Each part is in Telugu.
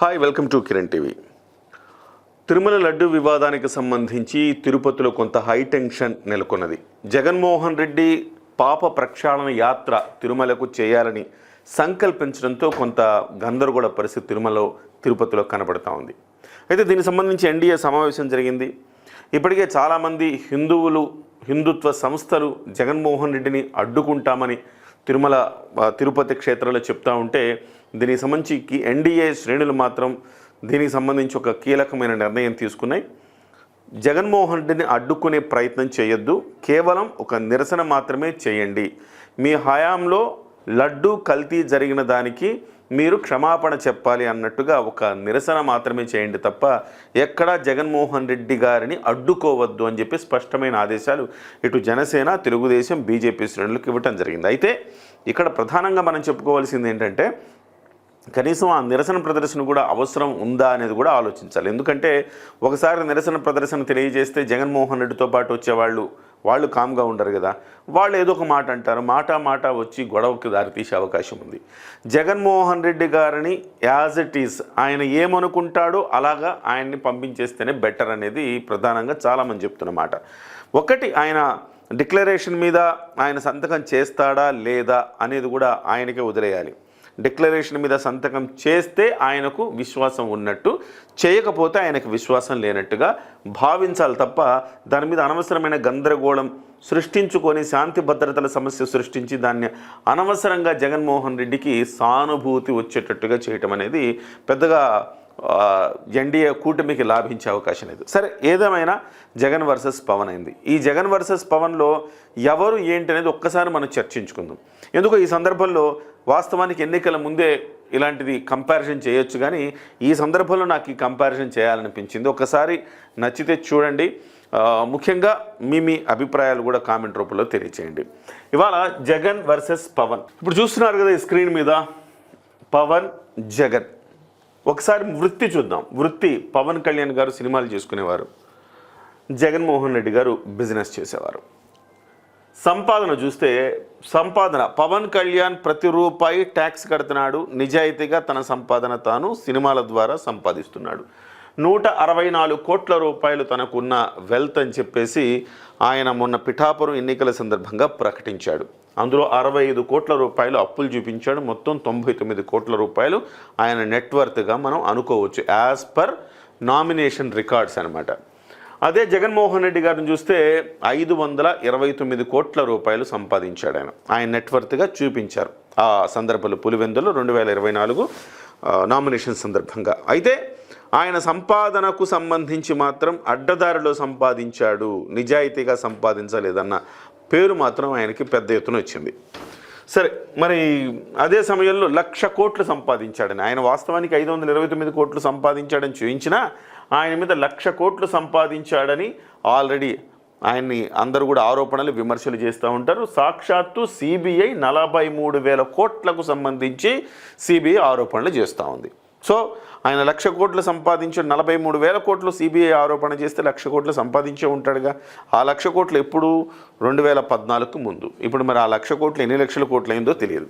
Hi welcome to Kiran TV Tirumala laddu వివాదానికి సంబంధించి తిరుపతిలో కొంత హై టెన్షన్ నెలకొన్నది. జగన్మోహన్ రెడ్డి పాప ప్రక్షాళన యాత్ర తిరుమలకు చేయాలని సంకల్పించడంతో కొంత గందరగోళ పరిస్థితి తిరుమలలో తిరుపతిలో కనబడుతూ ఉంది. అయితే దీనికి సంబంధించి ఎన్డీఏ సమావేశం జరిగింది. ఇప్పటికే చాలామంది హిందువులు హిందుత్వ సంస్థలు జగన్మోహన్ రెడ్డిని అడ్డుకుంటామని తిరుమల తిరుపతి క్షేత్రంలో చెప్తా ఉంటే దీనికి సంబంధించి ఎన్డీఏ శ్రేణులు మాత్రం దీనికి సంబంధించి ఒక కీలకమైన నిర్ణయం తీసుకున్నాయి. జగన్మోహన్ రెడ్డిని అడ్డుకునే ప్రయత్నం చేయొద్దు. కేవలం ఒక నిరసన మాత్రమే చేయండి. మీ హయాంలో లడ్డు కల్తీ జరిగిన దానికి మీరు క్షమాపణ చెప్పాలి అన్నట్టుగా ఒక నిరసన మాత్రమే చేయండి తప్ప ఎక్కడా జగన్మోహన్ రెడ్డి గారిని అడ్డుకోవద్దు అని చెప్పి స్పష్టమైన ఆదేశాలు ఇటు జనసేన తెలుగుదేశం బీజేపీ శ్రేణులకు ఇవ్వటం జరిగింది. అయితే ఇక్కడ ప్రధానంగా మనం చెప్పుకోవాల్సింది ఏంటంటే కనీసం ఆ నిరసన ప్రదర్శన కూడా అవసరం ఉందా అనేది కూడా ఆలోచించాలి. ఎందుకంటే ఒకసారి నిరసన ప్రదర్శన తెలియజేస్తే జగన్మోహన్ రెడ్డితో పాటు వచ్చేవాళ్ళు వాళ్ళు కామ్గా ఉండరు కదా. వాళ్ళు ఏదో ఒక మాట అంటారు మాట మాట వచ్చి గొడవకి దారితీసే అవకాశం ఉంది. జగన్మోహన్ రెడ్డి గారిని యాజ్ ఇట్ ఈస్ ఆయన ఏమనుకుంటాడో అలాగా ఆయన్ని పంపించేస్తేనే బెటర్ అనేది ప్రధానంగా చాలామంది చెప్తున్న మాట. ఒకటి ఆయన డిక్లరేషన్ మీద ఆయన సంతకం చేస్తాడా లేదా అనేది కూడా ఆయనకే వదిలేయాలి. డిక్లరేషన్ మీద సంతకం చేస్తే ఆయనకు విశ్వాసం ఉన్నట్టు చేయకపోతే ఆయనకు విశ్వాసం లేనట్టుగా భావించాలి తప్ప దాని మీద అనవసరమైన గందరగోళం సృష్టించుకొని శాంతి భద్రతల సమస్య సృష్టించి దాన్ని అనవసరంగా జగన్మోహన్ రెడ్డికి సానుభూతి వచ్చేటట్టుగా చేయటం అనేది పెద్దగా ఎన్డీఏ కూటమికి లాభించే అవకాశం లేదు. సరే ఏదేమైనా జగన్ వర్సెస్ పవన్ అయింది. ఈ జగన్ వర్సెస్ పవన్లో ఎవరు ఏంటి అనేది ఒక్కసారి మనం చర్చించుకుందాం. ఎందుకు ఈ సందర్భంలో వాస్తవానికి ఎన్నికల ముందే ఇలాంటిది కంపారిజన్ చేయొచ్చు కానీ ఈ సందర్భంలో నాకు ఈ కంపారిజన్ చేయాలనిపించింది. ఒకసారి నచ్చితే చూడండి. ముఖ్యంగా మీ మీ అభిప్రాయాలు కూడా కామెంట్ రూపంలో తెలియచేయండి. ఇవాళ జగన్ వర్సెస్ పవన్. ఇప్పుడు చూస్తున్నారు కదా ఈ స్క్రీన్ మీద. పవన్ జగన్. ఒకసారి వృత్తి చూద్దాం. వృత్తి పవన్ కళ్యాణ్ గారు సినిమాలు చేసుకునేవారు. జగన్మోహన్ రెడ్డి గారు బిజినెస్ చేసేవారు. సంపాదన చూస్తే సంపాదన. పవన్ కళ్యాణ్ ప్రతి రూపాయి ట్యాక్స్ కడుతున్నాడు. నిజాయితీగా తన సంపాదన తాను సినిమాల ద్వారా సంపాదిస్తున్నాడు. నూట అరవై నాలుగు కోట్ల రూపాయలు తనకున్న వెల్త్ అని చెప్పేసి ఆయన మొన్న పిఠాపురం ఎన్నికల సందర్భంగా ప్రకటించాడు. అందులో అరవై ఐదు కోట్ల రూపాయలు అప్పులు చూపించాడు. మొత్తం తొంభై తొమ్మిది కోట్ల రూపాయలు ఆయన నెట్వర్త్గా మనం అనుకోవచ్చు. యాజ్ పర్ నామినేషన్ రికార్డ్స్ అనమాట అదే జగన్మోహన్ రెడ్డి గారిని చూస్తే ఐదు వందల ఇరవై తొమ్మిది కోట్ల రూపాయలు సంపాదించాడు ఆయన. ఆయన నెట్వర్త్గా చూపించారు. ఆ సందర్భంలో పులివెందులు రెండు వేల ఇరవై నాలుగు నామినేషన్ సందర్భంగా. అయితే ఆయన సంపాదనకు సంబంధించి మాత్రం అడ్డదారిలో సంపాదించాడు నిజాయితీగా సంపాదించలేదన్న పేరు మాత్రం ఆయనకి పెద్ద ఎత్తున వచ్చింది. సరే మరి అదే సమయంలో లక్ష కోట్లు సంపాదించాడని ఆయన వాస్తవానికి ఐదు వందల ఇరవై తొమ్మిది కోట్లు సంపాదించాడని చూపించినా ఆయన మీద లక్ష కోట్లు సంపాదించాడని ఆల్రెడీ ఆయన్ని అందరూ కూడా ఆరోపణలు విమర్శలు చేస్తూ ఉంటారు. సాక్షాత్తు సిబిఐ నలభై మూడు వేల కోట్లకు సంబంధించి సిబిఐ ఆరోపణలు చేస్తూ ఉంది. సో ఆయన లక్ష కోట్లు సంపాదించి నలభై మూడు వేల కోట్లు సిబిఐ ఆరోపణ చేస్తే లక్ష కోట్లు సంపాదించే ఉంటాడుగా. ఆ లక్ష కోట్లు ఎప్పుడు? రెండు వేల పద్నాలుగుకు ముందు. ఇప్పుడు మరి ఆ లక్ష కోట్లు ఎన్ని లక్షల కోట్లు అయిందో తెలియదు.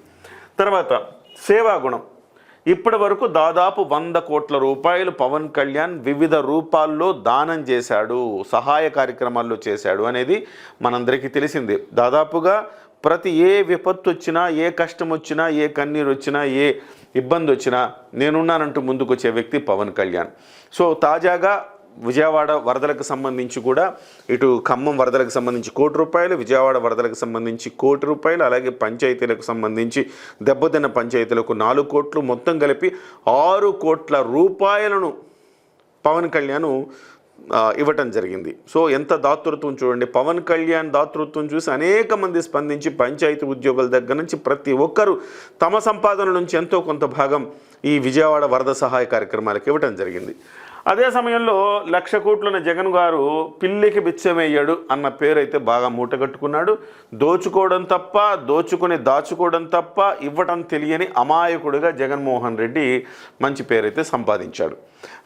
తర్వాత సేవాగుణం. ఇప్పటి వరకు దాదాపు వంద కోట్ల రూపాయలు పవన్ కళ్యాణ్ వివిధ రూపాల్లో దానం చేశాడు సహాయ కార్యక్రమాల్లో చేశాడు అనేది మనందరికీ తెలిసింది. దాదాపుగా ప్రతి ఏ విపత్తు వచ్చినా ఏ కష్టం వచ్చినా ఏ కన్నీరు వచ్చినా ఏ ఇబ్బంది వచ్చినా నేనున్నానంటూ ముందుకు వచ్చే వ్యక్తి పవన్ కళ్యాణ్. సో తాజాగా విజయవాడ వరదలకు సంబంధించి కూడా ఇటు ఖమ్మం వరదలకు సంబంధించి కోటి రూపాయలు విజయవాడ వరదలకు సంబంధించి కోటి రూపాయలు అలాగే పంచాయతీలకు సంబంధించి దెబ్బతిన్న పంచాయతీలకు నాలుగు కోట్లు మొత్తం కలిపి ఆరు కోట్ల రూపాయలను పవన్ కళ్యాణ్ ఇవ్వటం జరిగింది. సో ఎంత దాతృత్వం చూడండి. పవన్ కళ్యాణ్ దాతృత్వం చూసి అనేక మంది స్పందించి పంచాయతీ ఉద్యోగుల దగ్గర నుంచి ప్రతి ఒక్కరూ తమ సంపాదన నుంచి ఎంతో కొంత భాగం ఈ విజయవాడ వరద సహాయ కార్యక్రమాలకు ఇవ్వటం జరిగింది. అదే సమయంలో లక్ష కోట్లున్న జగన్ గారు పిల్లికి బిచ్చమయ్యాడు అన్న పేరైతే బాగా మూటగట్టుకున్నాడు దోచుకోవడం తప్ప దోచుకొని దాచుకోవడం తప్ప ఇవ్వటం తెలియని అమాయకుడిగా జగన్మోహన్ రెడ్డి మంచి పేరైతే సంపాదించాడు.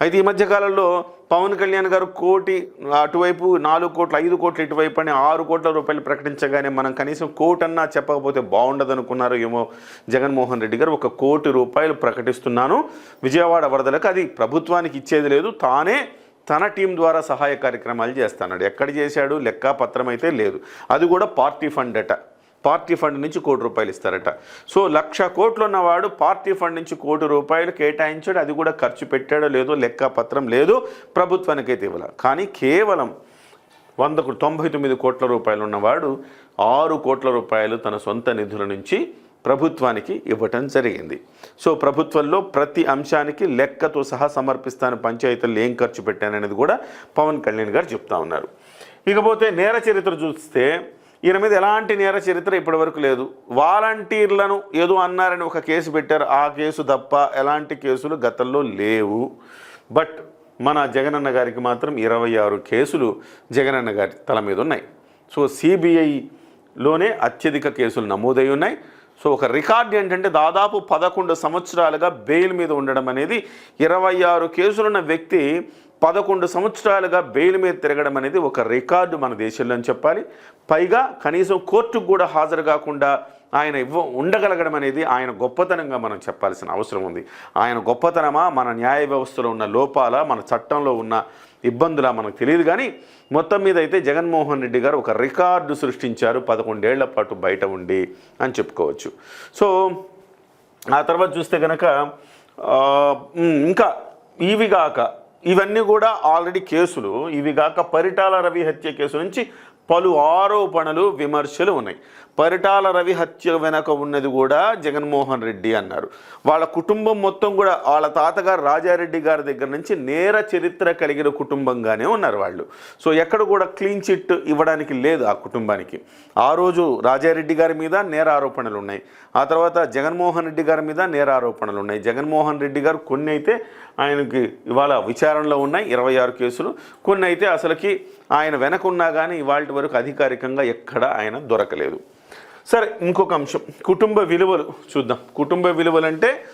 అయితే ఈ మధ్యకాలంలో పవన్ కళ్యాణ్ గారు కోటి అటువైపు నాలుగు కోట్లు ఐదు కోట్లు ఇటువైపు అని ఆరు కోట్ల రూపాయలు ప్రకటించగానే మనం కనీసం కోటి అన్నా చెప్పకపోతే బాగుండదు అనుకున్నారు ఏమో జగన్మోహన్ రెడ్డి గారు. ఒక కోటి రూపాయలు ప్రకటిస్తున్నాను. విజయవాడ వరదలకు అది ప్రభుత్వానికి ఇచ్చేది లేదు. తానే తన టీం ద్వారా సహాయ కార్యక్రమాలు చేస్తున్నాడు. ఎక్కడ చేశాడు? లెక్క పత్రం అయితే లేదు. అది కూడా పార్టీ ఫండ్ అట. పార్టీ ఫండ్ నుంచి కోటి రూపాయలు ఇస్తారట. సో లక్ష కోట్లు ఉన్నవాడు పార్టీ ఫండ్ నుంచి కోటి రూపాయలు కేటాయించాడు అది కూడా ఖర్చు పెట్టాడో లేదో లెక్క పత్రం లేదు ప్రభుత్వానికైతే ఇవ్వాల. కానీ కేవలం వందకు తొంభై తొమ్మిది కోట్ల రూపాయలు ఉన్నవాడు ఆరు కోట్ల రూపాయలు తన సొంత నిధుల నుంచి ప్రభుత్వానికి ఇవ్వటం జరిగింది. సో ప్రభుత్వంలో ప్రతి అంశానికి లెక్కతో సహా సమర్పిస్తాను పంచాయతీలు ఏం ఖర్చు పెట్టాననేది కూడా పవన్ కళ్యాణ్ గారు చెప్తా ఉన్నారు. ఇకపోతే నేర చరిత్ర చూస్తే ఈయన మీద ఎలాంటి నేర చరిత్ర ఇప్పటివరకు లేదు. వాలంటీర్లను ఏదో అన్నారని ఒక కేసు పెట్టారు. ఆ కేసు తప్ప ఎలాంటి కేసులు గతంలో లేవు. బట్ మన జగనన్న గారికి మాత్రం ఇరవై ఆరు కేసులు జగనన్న గారి తల మీద ఉన్నాయి. సో సిబిఐలోనే అత్యధిక కేసులు నమోదై ఉన్నాయి. సో ఒక రికార్డ్ ఏంటంటే దాదాపు పదకొండు సంవత్సరాలుగా బెయిల్ మీద ఉండడం అనేది ఇరవై ఆరు కేసులున్న వ్యక్తి పదకొండు సంవత్సరాలుగా బెయిల్ మీద తిరగడం అనేది ఒక రికార్డు మన దేశంలో అని చెప్పాలి. పైగా కనీసం కోర్టుకు కూడా హాజరు కాకుండా ఆయన ఇవ్వ ఉండగలగడం అనేది ఆయన గొప్పతనంగా మనం చెప్పాల్సిన అవసరం ఉంది. ఆయన గొప్పతనమా? మన న్యాయ వ్యవస్థలో ఉన్న లోపాల? మన చట్టంలో ఉన్న ఇబ్బందులా మనకు తెలియదు. కానీ మొత్తం మీద అయితే జగన్మోహన్ రెడ్డి గారు ఒక రికార్డు సృష్టించారు. పదకొండేళ్ళ పాటు బయట ఉండి అని చెప్పుకోవచ్చు. సో ఆ తర్వాత చూస్తే కనుక ఇంకా ఇవి కాక ఇవన్నీ కూడా ఆల్రెడీ కేసులు. ఇవి కాక పరిటాల రవి హత్య కేసు నుంచి పలు ఆరోపణలు విమర్శలు ఉన్నాయి. పరిటాల రవి హత్య వెనక ఉన్నది కూడా జగన్మోహన్ రెడ్డి అన్నారు. వాళ్ళ కుటుంబం మొత్తం కూడా వాళ్ళ తాతగారు రాజారెడ్డి గారి దగ్గర నుంచి నేర చరిత్ర కలిగిన కుటుంబంగానే ఉన్నారు వాళ్ళు. సో ఎక్కడ కూడా క్లీన్ చిట్ ఇవ్వడానికి లేదు ఆ కుటుంబానికి. ఆ రోజు రాజారెడ్డి గారి మీద నేర ఆరోపణలు ఉన్నాయి. ఆ తర్వాత జగన్మోహన్ రెడ్డి గారి మీద నేర ఆరోపణలు ఉన్నాయి. జగన్మోహన్ రెడ్డి గారు కొన్ని అయితే ఆయనకి ఇవాళ విచారణలో ఉన్నాయి ఇరవై ఆరు కేసులు. కొన్ని అయితే అసలుకి ఆయన వెనకున్నా కానీ ఇవాళ వరకు అధికారికంగా ఎక్కడా ఆయన దొరకలేదు. సరే ఇంకొక అంశం. కుటుంబ విలువలు చూద్దాం. కుటుంబ విలువలు అంటే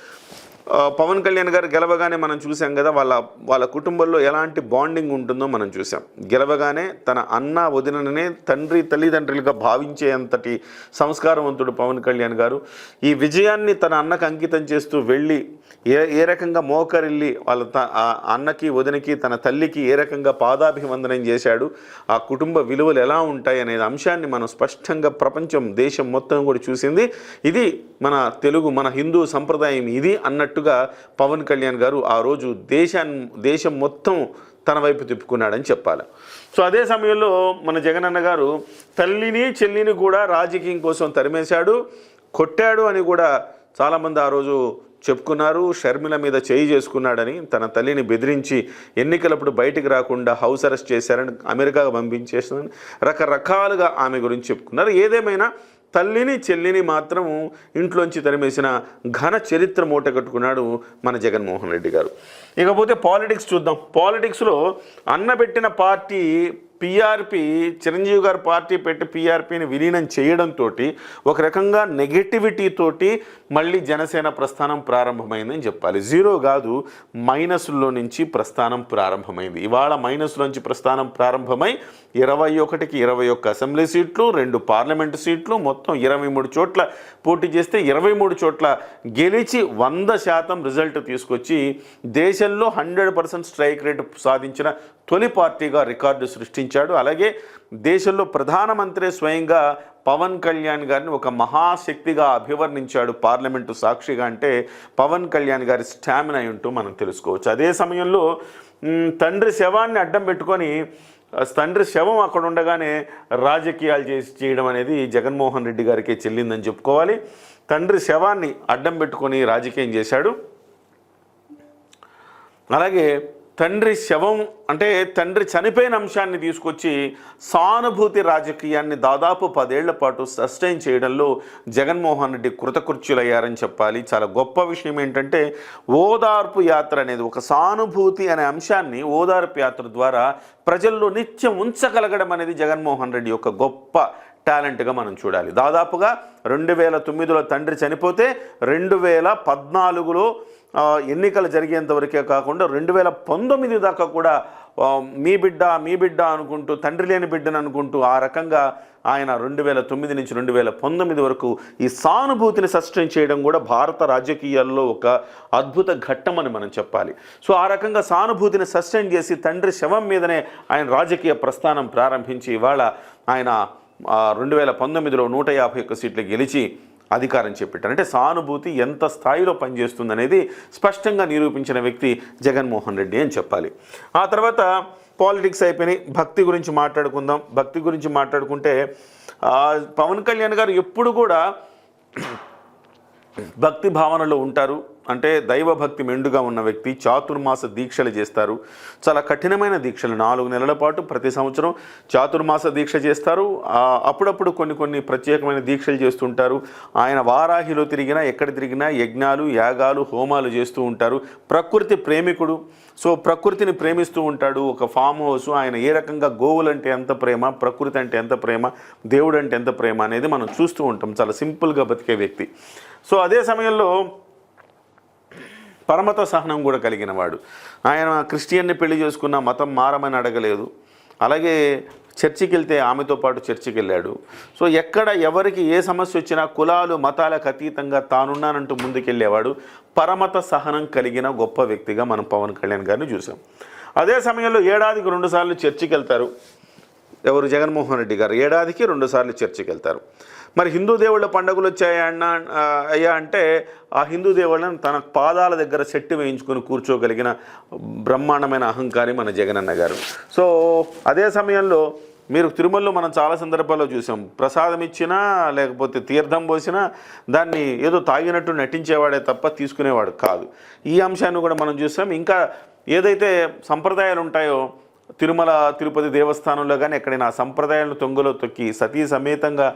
పవన్ కళ్యాణ్ గారు గెలవగానే మనం చూసాం కదా వాళ్ళ వాళ్ళ కుటుంబంలో ఎలాంటి బాండింగ్ ఉంటుందో మనం చూసాం గెలవగానే తన అన్న వదిననే తండ్రి తల్లిదండ్రులుగా భావించేంతటి సంస్కారవంతుడు పవన్ కళ్యాణ్ గారు. ఈ విజయాన్ని తన అన్నకు అంకితం చేస్తూ వెళ్ళి ఏ ఏ రకంగా మోకరిల్లి వాళ్ళ త అన్నకి వదినకి తన తల్లికి ఏ రకంగా పాదాభివందనం చేశాడు ఆ కుటుంబ విలువలు ఎలా ఉంటాయి అనే అంశాన్ని మనం స్పష్టంగా ప్రపంచం దేశం మొత్తం కూడా చూసింది. ఇది మన తెలుగు మన హిందూ సంప్రదాయం ఇది అన్నట్టుగా పవన్ కళ్యాణ్ గారు ఆ రోజు దేశాన్ని దేశం మొత్తం తన వైపు తిప్పుకున్నాడని చెప్పాలి. సో అదే సమయంలో మన జగనన్న గారు తల్లిని చెల్లిని కూడా రాజకీయం కోసం తరిమేశాడు కొట్టాడు అని కూడా చాలామంది ఆ రోజు చెప్పుకున్నారు షర్మిల మీద చేయి చేసుకున్నాడని తన తల్లిని బెదిరించి ఎన్నికలప్పుడు బయటికి రాకుండా హౌస్ అరెస్ట్ చేశారని అమెరికాకు పంపించేసిందని రకరకాలుగా ఆమె గురించి చెప్పుకున్నారు. ఏదేమైనా తల్లిని చెల్లిని మాత్రం ఇంట్లోంచి తరిమేసిన ఘన చరిత్ర మూట కట్టుకున్నాడు మన జగన్మోహన్ రెడ్డి గారు. ఇకపోతే పాలిటిక్స్ చూద్దాం. పాలిటిక్స్లో అన్నబెట్టిన పార్టీ పీఆర్పి చిరంజీవి గారు పార్టీ పెట్టి పీఆర్పీని విలీనం చేయడంతో ఒక రకంగా నెగటివిటీ తోటి మళ్ళీ జనసేన ప్రస్థానం ప్రారంభమైందని చెప్పాలి. జీరో కాదు మైనస్లో నుంచి ప్రస్థానం ప్రారంభమైంది. ఇవాళ మైనస్లోంచి ప్రస్థానం ప్రారంభమై ఇరవై ఒకటికి ఇరవై ఒక్క అసెంబ్లీ సీట్లు రెండు పార్లమెంటు సీట్లు మొత్తం ఇరవై మూడు చోట్ల పోటీ చేస్తే ఇరవై మూడు చోట్ల గెలిచి వంద శాతం రిజల్ట్ తీసుకొచ్చి దేశంలో హండ్రెడ్ పర్సెంట్ స్ట్రైక్ రేట్ సాధించిన తొలి పార్టీగా రికార్డు సృష్టించాడు. అలాగే దేశంలో ప్రధానమంత్రి స్వయంగా పవన్ కళ్యాణ్ గారిని ఒక మహాశక్తిగా అభివర్ణించాడు పార్లమెంటు సాక్షిగా అంటే పవన్ కళ్యాణ్ గారి స్టామినా ఉంటూ మనం తెలుసుకోవచ్చు. అదే సమయంలో తండ్రి శవాన్ని అడ్డం పెట్టుకొని తండ్రి శవం అక్కడ ఉండగానే రాజకీయాలు చేసి చేయడం అనేది జగన్మోహన్ రెడ్డి గారికే చెల్లిందని చెప్పుకోవాలి. తండ్రి శవాన్ని అడ్డం పెట్టుకొని రాజకీయం చేశాడు. అలాగే తండ్రి శవం అంటే తండ్రి చనిపోయిన అంశాన్ని తీసుకొచ్చి సానుభూతి రాజకీయాన్ని దాదాపు పదేళ్ళ పాటు సస్టైన్ చేయడంలో జగన్మోహన్ రెడ్డి కృతకృత్యులయ్యారని చెప్పాలి. చాలా గొప్ప విషయం ఏంటంటే ఓదార్పు యాత్ర అనేది ఒక సానుభూతి అనే అంశాన్ని ఓదార్పు యాత్ర ద్వారా ప్రజల్లో నిత్యం ఉంచగలగడం అనేది జగన్మోహన్ రెడ్డి యొక్క గొప్ప టాలెంట్గా మనం చూడాలి. దాదాపుగా రెండు వేల తొమ్మిదిలో తండ్రి చనిపోతే రెండు వేల పద్నాలుగులో ఎన్నికలు జరిగేంత వరకే కాకుండా రెండు వేల పంతొమ్మిది దాకా కూడా మీ బిడ్డ మీ బిడ్డ అనుకుంటూ తండ్రి లేని బిడ్డను అనుకుంటూ ఆ రకంగా ఆయన రెండు వేల తొమ్మిది నుంచి రెండు వేల పంతొమ్మిది వరకు ఈ సానుభూతిని సస్టైన్ చేయడం కూడా భారత రాజకీయాల్లో ఒక అద్భుత ఘట్టం అని మనం చెప్పాలి. సో ఆ రకంగా సానుభూతిని సస్టైన్ చేసి తండ్రి శవం మీదనే ఆయన రాజకీయ ప్రస్థానం ప్రారంభించి ఇవాళ ఆయన రెండు వేల పంతొమ్మిదిలో నూట యాభై ఒక్క సీట్లు గెలిచి అధికారం చేపట్టారు. అంటే సానుభూతి ఎంత స్థాయిలో పనిచేస్తుందనేది స్పష్టంగా నిరూపించిన వ్యక్తి జగన్మోహన్ రెడ్డి అని చెప్పాలి. ఆ తర్వాత పాలిటిక్స్ అయిపోయినాయి. భక్తి గురించి మాట్లాడుకుందాం. భక్తి గురించి మాట్లాడుకుంటే పవన్ కళ్యాణ్ గారు ఎప్పుడు కూడా భక్తి భావనలో ఉంటారు. అంటే దైవభక్తి మెండుగా ఉన్న వ్యక్తి చాతుర్మాస దీక్షలు చేస్తారు. చాలా కఠినమైన దీక్షలు. నాలుగు నెలల పాటు ప్రతి సంవత్సరం చాతుర్మాస దీక్ష చేస్తారు. అప్పుడప్పుడు కొన్ని కొన్ని ప్రత్యేకమైన దీక్షలు చేస్తుంటారు. ఆయన వారాహిలో తిరిగినా ఎక్కడ తిరిగినా యజ్ఞాలు యాగాలు హోమాలు చేస్తూ ఉంటారు. ప్రకృతి ప్రేమికుడు. సో ప్రకృతిని ప్రేమిస్తూ ఉంటాడు. ఒక ఫామ్ హౌస్ ఆయన ఏ రకంగా గోవులంటే ఎంత ప్రేమ ప్రకృతి అంటే ఎంత ప్రేమ దేవుడు అంటే ఎంత ప్రేమ అనేది మనం చూస్తూ ఉంటాం. చాలా సింపుల్గా బతికే వ్యక్తి. సో అదే సమయంలో పరమత సహనం కూడా కలిగిన వాడు. ఆయన క్రిస్టియన్ని పెళ్ళి చేసుకున్న మతం మారమని అడగలేదు. అలాగే చర్చికి వెళ్తే ఆమెతో పాటు చర్చికి వెళ్ళాడు సో ఎక్కడ ఎవరికి ఏ సమస్య వచ్చినా కులాలు మతాలకు అతీతంగా తానున్నానంటూ ముందుకెళ్ళేవాడు పరమత సహనం కలిగిన గొప్ప వ్యక్తిగా మనం పవన్ కళ్యాణ్ గారిని చూసాం. అదే సమయంలో ఏడాదికి రెండుసార్లు చర్చికి వెళ్తారు ఎవరు? జగన్మోహన్ రెడ్డి గారు. ఏడాదికి రెండుసార్లు చర్చికి వెళ్తారు మరి హిందూ దేవుళ్ళ పండుగలు వచ్చాయా అన్న అయ్యా అంటే ఆ హిందూ దేవుళ్ళని తన పాదాల దగ్గర సెట్టు వేయించుకొని కూర్చోగలిగిన బ్రహ్మాండమైన అహంకారి మన జగనన్న గారు. సో అదే సమయంలో మీరు తిరుమలలో మనం చాలా సందర్భాల్లో చూసాం. ప్రసాదం ఇచ్చినా లేకపోతే తీర్థం పోసినా దాన్ని ఏదో తాగినట్టు నటించేవాడే తప్ప తీసుకునేవాడు కాదు. ఈ అంశాన్ని కూడా మనం చూసాం. ఇంకా ఏదైతే సంప్రదాయాలు ఉంటాయో తిరుమల తిరుపతి దేవస్థానంలో కానీ ఎక్కడైనా సంప్రదాయాలను తొంగలో తొక్కి సతీ సమేతంగా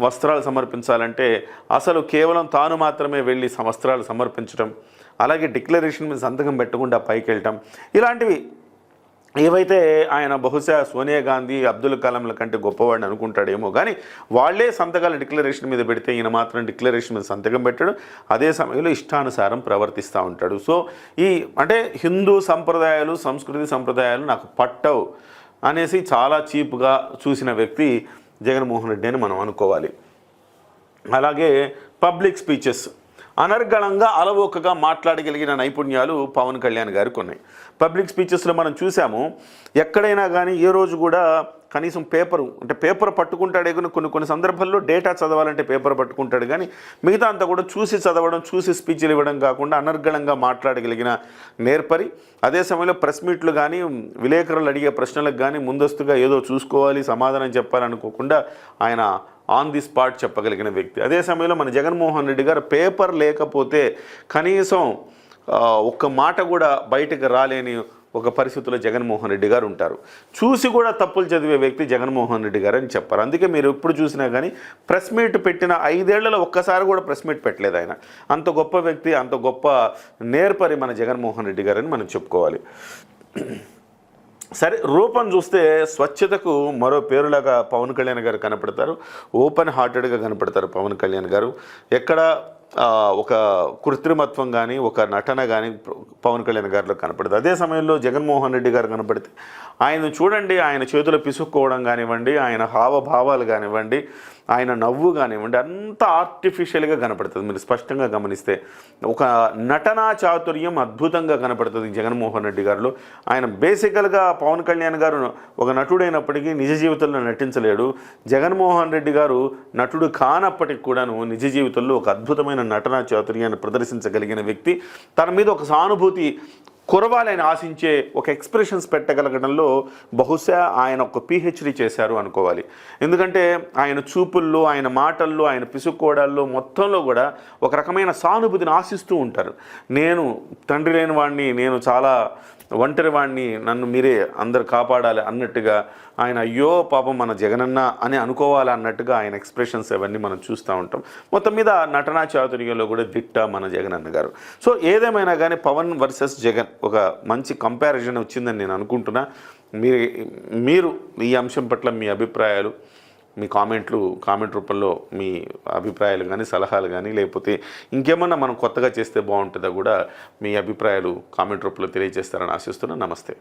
వస్త్రాలు సమర్పించాలంటే అసలు కేవలం తాను మాత్రమే వెళ్ళి వస్త్రాలు సమర్పించడం అలాగే డిక్లరేషన్ మీద సంతకం పెట్టకుండా పైకి వెళ్ళటం ఇలాంటివి ఏవైతే ఆయన బహుశా సోనియా గాంధీ అబ్దుల్ కలాంల కంటే గొప్పవాడిని అనుకుంటాడేమో కానీ వాళ్ళే సంతకాలు డిక్లరేషన్ మీద పెడితే ఈయన మాత్రం డిక్లరేషన్ మీద సంతకం పెట్టాడు. అదే సమయంలో ఇష్టానుసారం ప్రవర్తిస్తూ ఉంటాడు. సో ఈ అంటే హిందూ సంప్రదాయాలు సంస్కృతి సంప్రదాయాలు నాకు పట్టవు అనేసి చాలా చీప్గా చూసిన వ్యక్తి జగన్మోహన్ రెడ్డి అని మనం అనుకోవాలి. అలాగే పబ్లిక్ స్పీచెస్. అనర్గళంగా అలవోకగా మాట్లాడగలిగిన నైపుణ్యాలు పవన్ కళ్యాణ్ గారికి ఉన్నాయి పబ్లిక్ స్పీచెస్లో మనం చూసాము ఎక్కడైనా కానీ ఏ రోజు కూడా కనీసం పేపరు అంటే పేపర్ పట్టుకుంటాడే కానీ కొన్ని కొన్ని సందర్భాల్లో డేటా చదవాలంటే పేపర్ పట్టుకుంటాడు. కానీ మిగతా అంతా కూడా చూసి చదవడం చూసి స్పీచ్లు ఇవ్వడం కాకుండా అనర్గళంగా మాట్లాడగలిగిన నేర్పరి. అదే సమయంలో ప్రెస్ మీట్లు కానీ విలేకరులు అడిగే ప్రశ్నలకు కానీ ముందస్తుగా ఏదో చూసుకోవాలి సమాధానం చెప్పాలనుకోకుండా ఆయన ఆన్ ది స్పాట్ చెప్పగలిగిన వ్యక్తి. అదే సమయంలో మన జగన్మోహన్ రెడ్డి గారు పేపర్ లేకపోతే కనీసం ఒక్క మాట కూడా బయటకు రాలేని ఒక పరిస్థితిలో జగన్మోహన్ రెడ్డి గారు ఉంటారు. చూసి కూడా తప్పులు చదివే వ్యక్తి జగన్మోహన్ రెడ్డి గారు అని చెప్పారు. అందుకే మీరు ఎప్పుడు చూసినా కానీ ప్రెస్ మీట్ పెట్టిన ఐదేళ్ళలో ఒక్కసారి కూడా ప్రెస్ మీట్ పెట్టలేదు ఆయన. అంత గొప్ప వ్యక్తి అంత గొప్ప నేర్పరి మన జగన్మోహన్ రెడ్డి గారని మనం చెప్పుకోవాలి. సరే రూపం చూస్తే స్వచ్ఛతకు మరో పేరులాగా పవన్ కళ్యాణ్ గారు కనపడతారు. ఓపెన్ హార్టెడ్గా కనపడతారు పవన్ కళ్యాణ్ గారు. ఎక్కడ ఒక కృత్రిమత్వం కానీ ఒక నటన కానీ పవన్ కళ్యాణ్ గారిలో కనపడుతుంది అదే సమయంలో జగన్మోహన్ రెడ్డి గారు కనపడితే ఆయన చూడండి ఆయన చేతులు పిసుక్కోవడం కానివ్వండి ఆయన హావభావాలు కానివ్వండి ఆయన నవ్వు కానివ్వండి అంత ఆర్టిఫిషియల్గా కనపడుతుంది. మీరు స్పష్టంగా గమనిస్తే ఒక నటనా చాతుర్యం అద్భుతంగా కనపడుతుంది జగన్మోహన్ రెడ్డి గారిలో. ఆయన బేసికల్గా పవన్ కళ్యాణ్ గారు ఒక నటుడైనప్పటికీ నిజ జీవితంలో నటించలేడు. జగన్మోహన్ రెడ్డి గారు నటుడు కానప్పటికి కూడాను నిజ జీవితంలో ఒక అద్భుతమైన నటనా చాతుర్యాన్ని ప్రదర్శించగలిగిన వ్యక్తి. తన మీద ఒక సానుభూతి కురవాలని ఆశించే ఒక ఎక్స్ప్రెషన్స్ పెట్టగలగడంలో బహుశా ఆయన ఒక పిహెచ్డి చేశారు అనుకోవాలి. ఎందుకంటే ఆయన చూపుల్లో ఆయన మాటల్లో ఆయన పిసుక్కోవడాల్లో మొత్తంలో కూడా ఒక రకమైన సానుభూతిని ఆశిస్తూ ఉంటారు. నేను తండ్రి లేని వాడిని నేను చాలా ఒంటరి వాడిని నన్ను మీరే అందరు కాపాడాలి అన్నట్టుగా ఆయన అయ్యో పాపం మన జగనన్న అని అనుకోవాలి అన్నట్టుగా ఆయన ఎక్స్ప్రెషన్స్ అవన్నీ మనం చూస్తూ ఉంటాం. మొత్తం మీద నటనా చాతుర్యంలో కూడా దిట్ట మన జగనన్న గారు. సో ఏదేమైనా కానీ పవన్ వర్సెస్ జగన్ ఒక మంచి కంపారిజన్ వచ్చిందని నేను అనుకుంటున్నా. మీరు మీరు ఈ అంశం పట్ల మీ అభిప్రాయాలు మీ కామెంట్లు కామెంట్ రూపంలో మీ అభిప్రాయాలు కానీ సలహాలు కానీ లేకపోతే ఇంకేమన్నా మనం కొత్తగా చేస్తే బాగుంటుందో కూడా మీ అభిప్రాయాలు కామెంట్ రూపంలో తెలియజేస్తారని ఆశిస్తున్నాను. నమస్తే.